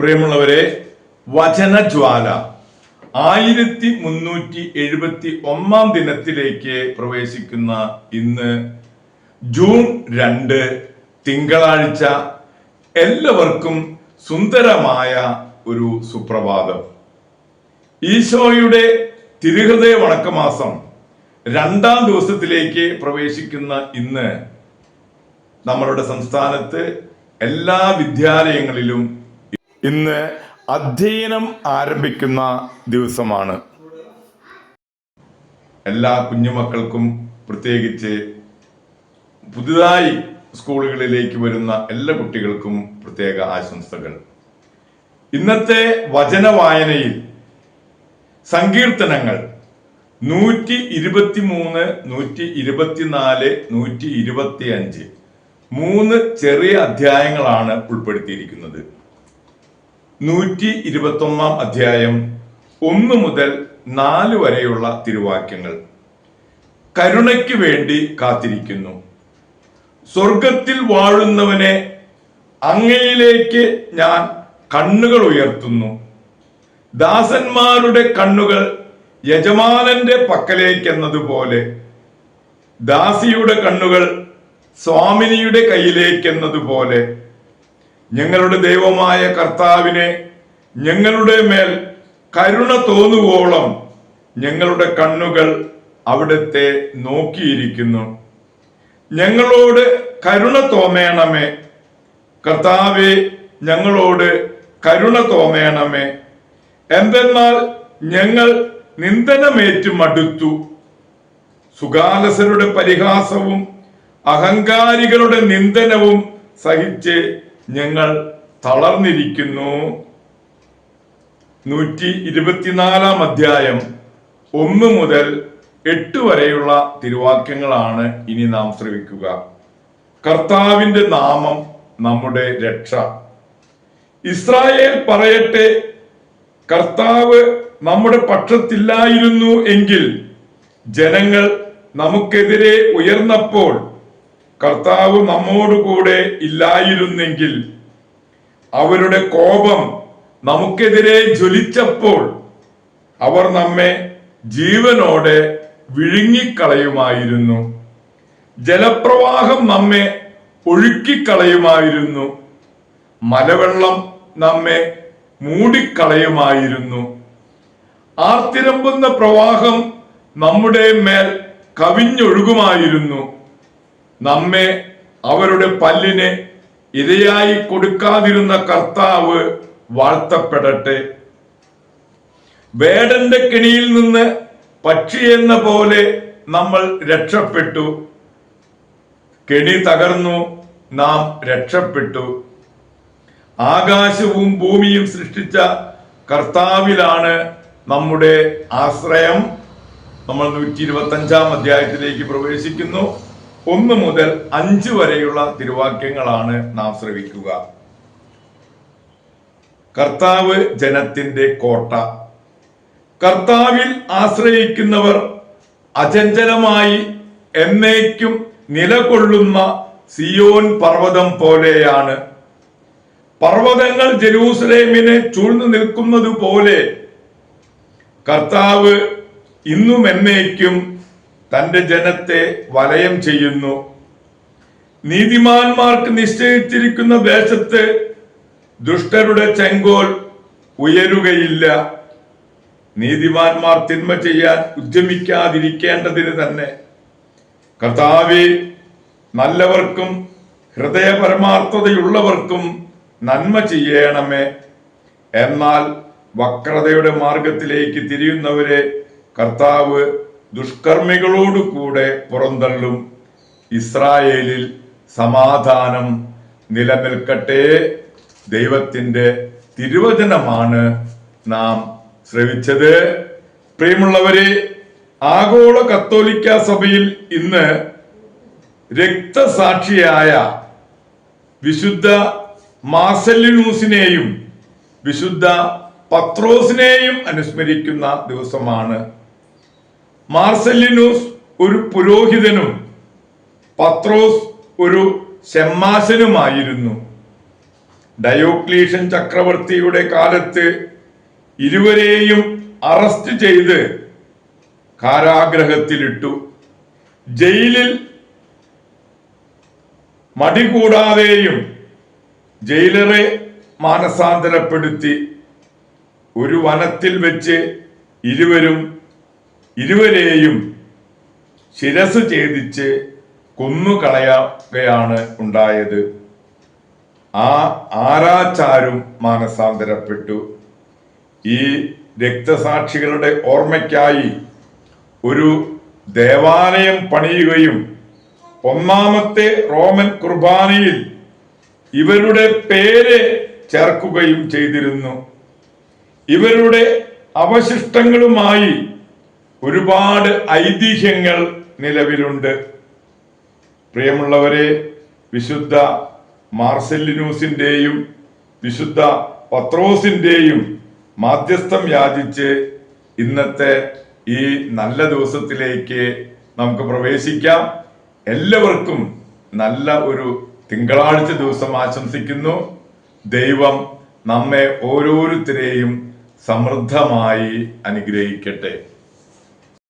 പ്രിയമുള്ളവരെ വചനജ്വാല. ആയിരത്തി മുന്നൂറ്റി എഴുപത്തി ഒന്നാം ദിനത്തിലേക്ക് പ്രവേശിക്കുന്ന ഇന്ന് ജൂൺ രണ്ട് തിങ്കളാഴ്ച എല്ലാവർക്കും സുന്ദരമായ ഒരു സുപ്രഭാതം. ഈശോയുടെ തിരുഹൃദയ വണക്കമാസം രണ്ടാം ദിവസത്തിലേക്ക് പ്രവേശിക്കുന്ന ഇന്ന് നമ്മളുടെ സംസ്ഥാനത്ത് എല്ലാ വിദ്യാലയങ്ങളിലും ഇന്ന് അധ്യയനം ആരംഭിക്കുന്ന ദിവസമാണ്. എല്ലാ കുഞ്ഞുമക്കൾക്കും പ്രത്യേകിച്ച് പുതുതായി സ്കൂളുകളിലേക്ക് വരുന്ന എല്ലാ കുട്ടികൾക്കും പ്രത്യേക ആശംസകൾ. ഇന്നത്തെ വചന വായനയിൽ സങ്കീർത്തനങ്ങൾ നൂറ്റി ഇരുപത്തി മൂന്ന് നൂറ്റി ഇരുപത്തിനാല് നൂറ്റി ഇരുപത്തി അഞ്ച് മൂന്ന് ചെറിയ അധ്യായങ്ങളാണ് ഉൾപ്പെടുത്തിയിരിക്കുന്നത്. നൂറ്റി ഇരുപത്തൊന്നാം അധ്യായം ഒന്ന് മുതൽ നാല് വരെയുള്ള തിരുവാക്യങ്ങൾ. കരുണയ്ക്ക് വേണ്ടി കാത്തിരിക്കുന്നു. സ്വർഗത്തിൽ വാഴുന്നവനെ അങ്ങയിലേക്ക് ഞാൻ കണ്ണുകൾ ഉയർത്തുന്നു. ദാസന്മാരുടെ കണ്ണുകൾ യജമാനന്റെ പക്കലേക്ക് എന്നതുപോലെ ദാസിയുടെ കണ്ണുകൾ സ്വാമിനിയുടെ കയ്യിലേക്ക് എന്നതുപോലെ ഞങ്ങളുടെ ദൈവമായ കർത്താവിനെ ഞങ്ങളുടെ മേൽ കരുണ തോന്നുവോളം ഞങ്ങളുടെ കണ്ണുകൾ അവിടുത്തെ നോക്കിയിരിക്കുന്നു. ഞങ്ങളോട് കരുണ തോമേണമേ കർത്താവെ ഞങ്ങളോട് കരുണ തോമേണമേ എന്തെന്നാൽ ഞങ്ങൾ നിന്ദനമേറ്റു മടുത്തു സുഗാലസരുടെ പരിഹാസവും അഹങ്കാരികളുടെ നിന്ദനവും സഹിച്ച് ഞങ്ങൾ തളർന്നിരിക്കുന്നു. നൂറ്റി ഇരുപത്തിനാലാം അധ്യായം ഒന്ന് മുതൽ എട്ട് വരെയുള്ള തിരുവാക്യങ്ങളാണ് ഇനി നാം ശ്രവിക്കുക. കർത്താവിന്റെ നാമം നമ്മുടെ രക്ഷ. ഇസ്രായേൽ പറയട്ടെ കർത്താവ് നമ്മുടെ പക്ഷത്തില്ലായിരുന്നു എങ്കിൽ ജനങ്ങൾ നമുക്കെതിരെ ഉയർന്നപ്പോൾ കർത്താവ് നമ്മോടുകൂടെ ഇല്ലായിരുന്നെങ്കിൽ അവരുടെ കോപം നമുക്കെതിരെ ജ്വലിച്ചപ്പോൾ അവർ നമ്മെ ജീവനോടെ വിഴുങ്ങിക്കളയുമായിരുന്നു. ജലപ്രവാഹം നമ്മെ ഒഴുക്കിക്കളയുമായിരുന്നു. മലവെള്ളം നമ്മെ മൂടിക്കളയുമായിരുന്നു. ആർത്തിരമ്പുന്ന പ്രവാഹം നമ്മുടെ മേൽ കവിഞ്ഞൊഴുകുമായിരുന്നു. നമ്മെ അവരുടെ പല്ലിനെ ഇരയായി കൊടുക്കാതിരുന്ന കർത്താവ് വാഴ്ത്തപ്പെടട്ടെ. വേടന്റെ കിണിയിൽ നിന്ന് പക്ഷി എന്ന പോലെ നമ്മൾ രക്ഷപ്പെട്ടു. കെണി തകർന്നു നാം രക്ഷപ്പെട്ടു. ആകാശവും ഭൂമിയും സൃഷ്ടിച്ച കർത്താവിലാണ് നമ്മുടെ ആശ്രയം. നമ്മൾ നൂറ്റി ഇരുപത്തി അഞ്ചാം അധ്യായത്തിലേക്ക് പ്രവേശിക്കുന്നു. ഒന്ന് മുതൽ അഞ്ച് വരെയുള്ള തിരുവാക്യങ്ങളാണ് നാം ശ്രവിക്കുക. കർത്താവ് ജനത്തിന്റെ കോട്ട. കർത്താവിൽ ആശ്രയിക്കുന്നവർ അചഞ്ചലമായി എന്നേക്കും നിലകൊള്ളുന്ന സിയോൻ പർവതം പോലെയാണ്. പർവതങ്ങൾ ജെറൂസലേമിനെ ചൂഴ്ന്നു നിൽക്കുന്നത് പോലെ കർത്താവ് ഇന്നും എന്നേക്കും തന്റെ ജനത്തെ വലയം ചെയ്യുന്നു. നീതിമാന്മാർക്ക് നിശ്ചയിച്ചിരിക്കുന്ന ദേശത്ത് ദുഷ്ടരുടെ ചെങ്കോൽ ഉയരുകയില്ല. നീതിമാന്മാർ തിന്മ ചെയ്യാൻ ഉദ്യമിക്കാതിരിക്കേണ്ടതിന് തന്നെ. കർത്താവെ നല്ലവർക്കും ഹൃദയപരമാർത്ഥതയുള്ളവർക്കും നന്മ ചെയ്യണമേ. എന്നാൽ വക്രതയുടെ മാർഗത്തിലേക്ക് തിരിയുന്നവരെ കർത്താവ് ദുഷ്കർമ്മികളോട് കൂടെ പുറന്തള്ളും. ഇസ്രായേലിൽ സമാധാനം നിലനിൽക്കട്ടെ. ദൈവത്തിന്റെ തിരുവചനമാണ് നാം ശ്രവിച്ചത്. പ്രിയമുള്ളവരെ ആഗോള കത്തോലിക്ക സഭയിൽ ഇന്ന് രക്തസാക്ഷിയായ വിശുദ്ധ മാസല്യൂസിനെയും വിശുദ്ധ പത്രോസിനെയും അനുസ്മരിക്കുന്ന ദിവസമാണ് മാർസലിനൂസ് ഒരു പുരോഹിതനും പത്രോസ് ഒരു ഷെമ്മാശനുമായിരുന്നു ഡയോക്ലീഷൻ ചക്രവർത്തിയുടെ കാലത്ത് ഇരുവരെയും അറസ്റ്റ് ചെയ്ത് കാരാഗ്രഹത്തിലിട്ടു. ജയിലിൽ മടി കൂടാതെയും ജയിലറെ മാനസാന്തരപ്പെടുത്തി. ഒരു വനത്തിൽ വെച്ച് ഇരുവരും ഇരുവരെയും ശിരസ് ഛേദിച്ച് കൊന്നുകളയുകയാണ് ഉണ്ടായത്. ആ ആരാച്ചാരും മാനസാന്തരപ്പെട്ടു. ഈ രക്തസാക്ഷികളുടെ ഓർമ്മയ്ക്കായി ഒരു ദേവാലയം പണിയുകയും ഒന്നാമത്തെ റോമൻ കുർബാനയിൽ ഇവരുടെ പേര് ചേർക്കുകയും ചെയ്തിരുന്നു. ഇവരുടെ അവശിഷ്ടങ്ങളുമായി ഒരുപാട് ഐതിഹ്യങ്ങൾ നിലവിലുണ്ട്. പ്രിയമുള്ളവരെ വിശുദ്ധ മാർസെല്ലിനൂസിന്റെയും വിശുദ്ധ പത്രോസിന്റെയും മാധ്യസ്ഥം യാചിച്ച് ഇന്നത്തെ ഈ നല്ല ദിവസത്തിലേക്ക് നമുക്ക് പ്രവേശിക്കാം. എല്ലാവർക്കും നല്ല ഒരു തിങ്കളാഴ്ച ദിവസം ആശംസിക്കുന്നു. ദൈവം നമ്മെ ഓരോരുത്തരെയും സമൃദ്ധമായി അനുഗ്രഹിക്കട്ടെ.